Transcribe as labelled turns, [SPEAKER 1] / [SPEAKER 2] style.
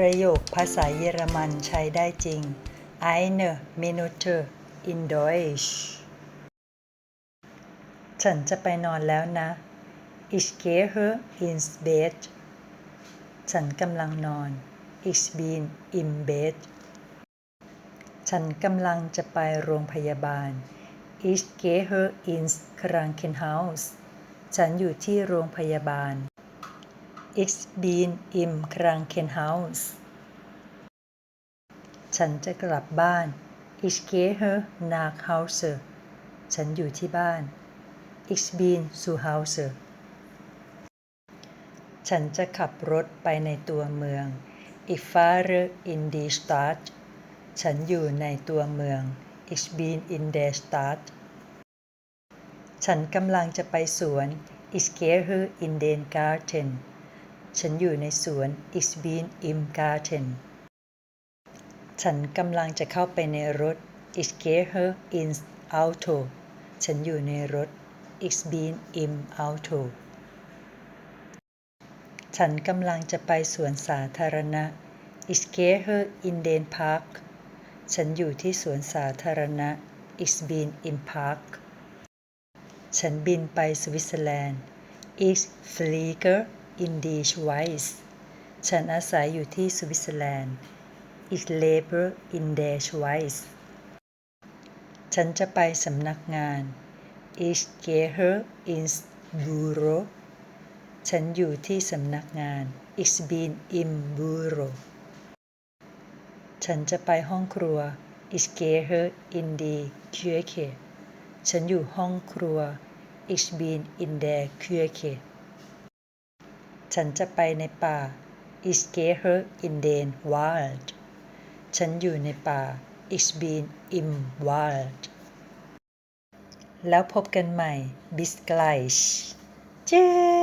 [SPEAKER 1] ประโยคภาษาเยอรมันใช้ได้จริง Eine Minute in Deutsch ฉันจะไปนอนแล้วนะ Ich gehe ins Bett ฉันกำลังนอน Ich bin im Bett ฉันกำลังจะไปโรงพยาบาล Ich gehe ins Krankenhaus ฉันอยู่ที่โรงพยาบาล Ich bin im Krankenhaus ฉันจะกลับบ้าน Ich gehe nach Hause ฉันอยู่ที่บ้าน Ich bin zu Hause ฉันจะขับรถไปในตัวเมือง Ich fahre in die Stadt ฉันอยู่ในตัวเมือง Ich bin in der Stadt ฉันกำลังจะไปสวน Ich gehe in den Garten ฉันอยู่ในสวน Ich bin im Garten ฉันกำลังจะเข้าไปในรถ Ich gehe ins Auto ฉันอยู่ในรถ Ich bin im Auto ฉันกำลังจะไปสวนสาธารณะ Ich gehe in den Park ฉันอยู่ที่สวนสาธารณะ Ich bin im Park ฉันบินไปสวิตเซอร์แลนด์ Ich fliege in die Schweiz ฉันอาศัยอยู่ที่สวิตเซอร์แลนด์ Ich lebe in der Schweiz ฉันจะไปสำนักงาน Ich gehe ins Büro ฉันอยู่ที่สำนักงาน Ich bin im Büro ฉันจะไปห้องครัว Ich gehe in die Küche ฉันอยู่ห้องครัว Ich bin in der Küche ฉันจะไปในป่า Ich gehe in den Wald ฉันอยู่ในป่า Ich bin im Wald แล้วพบกันใหม่ Bis gleich เจ้